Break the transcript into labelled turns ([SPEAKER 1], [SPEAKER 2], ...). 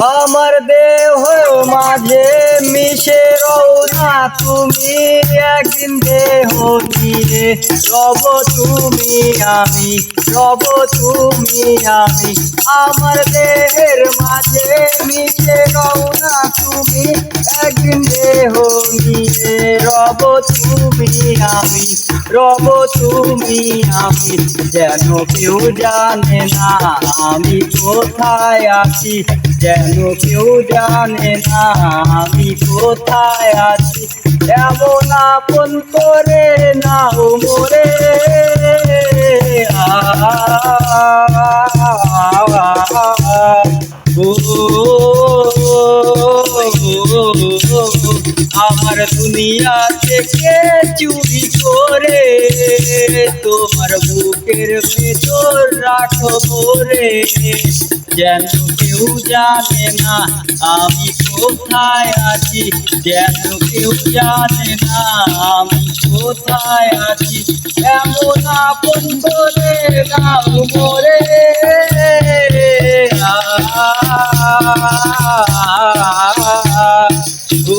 [SPEAKER 1] আমার দেহ মাঝে মিশে রওনা তুমি একদিন দেহ দিয়ে রব তুমি আমি, রব তুমি আমি। আমার দেহের মাঝে মিশে রওনা তুমি একদিন দেহ নিয়ে রব তুমি আমি, রব তুমি আমি। যেন কেউ জানে না, আমি কোথায় আছি যেন কেউ জানে না আমি কোথায় আছি। এমন আপন করে না নাও মোরে। আমার দুনিয়া থেকে চুরি করে? তোমার বুকের ভেতর রাখো রে যেন কেউ জানে না, আমি কোথায় আছি? যেন কেউ জানে না, আমি কোথায় আছি? এমন আপন করে নাও মোরে। ও